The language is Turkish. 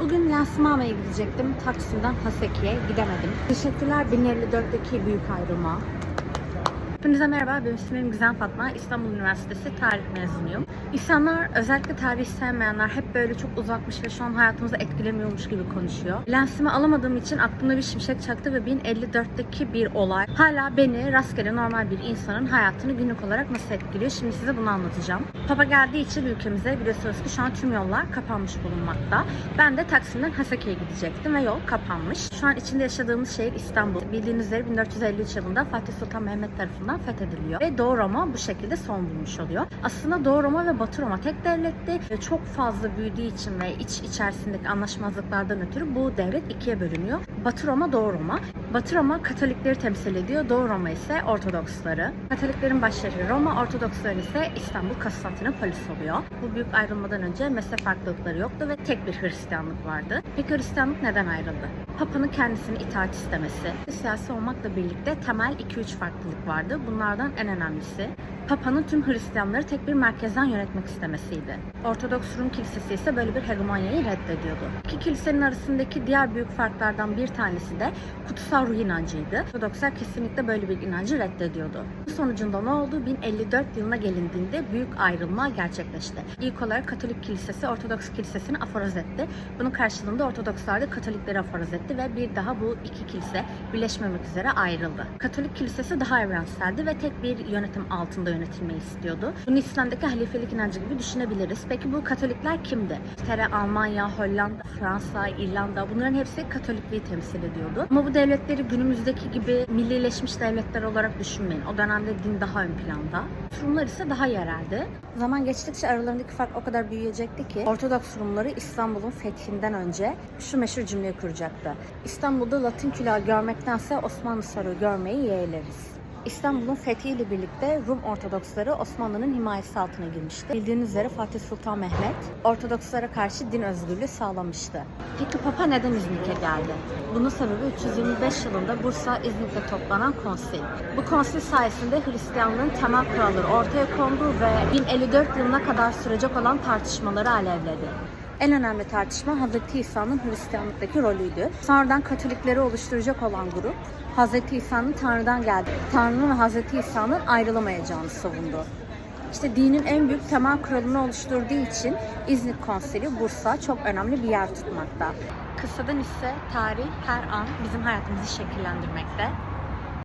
Bugün lansman almaya gidecektim. Taksim'den Haseki'ye gidemedim. Teşekkürler 1054'deki büyük ayrıma. Hepinize merhaba, benim ismim Gizem Fatma. İstanbul Üniversitesi tarih mezunuyum. İnsanlar, özellikle tarih sevmeyenler hep böyle çok uzakmış ve şu an hayatımızı etkilemiyormuş gibi konuşuyor. Lensimi alamadığım için aklımda bir şimşek çaktı ve 1054'teki bir olay hala beni rastgele normal bir insanın hayatını günlük olarak nasıl etkiliyor? Şimdi size bunu anlatacağım. Papa geldiği için ülkemize biliyorsunuz ki şu an tüm yollar kapanmış bulunmakta. Ben de Taksim'den Haseki'ye gidecektim ve yol kapanmış. Şu an içinde yaşadığımız şehir İstanbul. Bildiğiniz üzere 1453 yılında Fatih Sultan Mehmet tarafından fethediliyor. Ve Doğu Roma bu şekilde son bulmuş oluyor. Aslında Doğu Roma ve Batı Roma tek devletti. Ve çok fazla büyüdüğü için ve iç içerisindeki anlaşmazlıklardan ötürü bu devlet ikiye bölünüyor. Batı Roma, Doğu Roma. Batı Roma Katolikleri temsil ediyor. Doğu Roma ise Ortodoksları. Katoliklerin başları Roma, Ortodoksların ise İstanbul Konstantinopolis oluyor. Bu büyük ayrılmadan önce mezhep farklılıkları yoktu ve tek bir Hristiyanlık vardı. Peki Hristiyanlık neden ayrıldı? Papa'nın kendisini itaat istemesi, siyasi olmakla birlikte temel 2-3 farklılık vardı. Bunlardan en önemlisi Papa'nın tüm Hristiyanları tek bir merkezden yönetmek istemesiydi. Ortodoks Rum Kilisesi ise böyle bir hegemonyayı reddediyordu. İki kilisenin arasındaki diğer büyük farklardan bir tanesi de kutsal ruh inancıydı. Ortodokslar kesinlikle böyle bir inancı reddediyordu. Bu sonucunda ne oldu? 1054 yılına gelindiğinde büyük ayrılma gerçekleşti. İlk olarak Katolik Kilisesi Ortodoks Kilisesini aforoz etti. Bunun karşılığında Ortodokslar da Katolikleri aforoz etti ve bir daha bu iki kilise birleşmemek üzere ayrıldı. Katolik Kilisesi daha evrenseldi ve tek bir yönetim altında yönetilmeyi istiyordu. Bunu İslam'daki halifelik inancı gibi düşünebiliriz. Peki bu Katolikler kimdi? İngiltere, Almanya, Hollanda, Fransa, İrlanda bunların hepsi Katolikliği temsil ediyordu. Ama bu devletleri günümüzdeki gibi millileşmiş devletler olarak düşünmeyin. O dönemde din daha ön planda. Rumlar ise daha yereldi. Zaman geçtikçe aralarındaki fark o kadar büyüyecekti ki Ortodoks Rumları İstanbul'un fethinden önce şu meşhur cümleyi kuracaktı. İstanbul'da Latin külahı görmektense Osmanlı sarığı görmeyi yeğleriz. İstanbul'un fethiyle birlikte Rum Ortodoksları Osmanlı'nın himayesi altına girmişti. Bildiğiniz üzere Fatih Sultan Mehmet Ortodokslara karşı din özgürlüğü sağlamıştı. Peki Papa neden İznik'e geldi? Bunun sebebi 325 yılında Bursa İznik'te toplanan konsil. Bu konsil sayesinde Hristiyanlığın temel kuralları ortaya kondu ve 1054 yılına kadar sürecek olan tartışmaları alevledi. En önemli tartışma Hz. İsa'nın Hristiyanlıktaki rolüydü. Sonradan Katolikleri oluşturacak olan grup Hz. İsa'nın Tanrı'dan geldi. Tanrı'nın ve Hz. İsa'nın ayrılamayacağını savundu. İşte dinin en büyük temel kuralını oluşturduğu için İznik Konsili Bursa çok önemli bir yer tutmakta. Kısadan ise tarih her an bizim hayatımızı şekillendirmekte.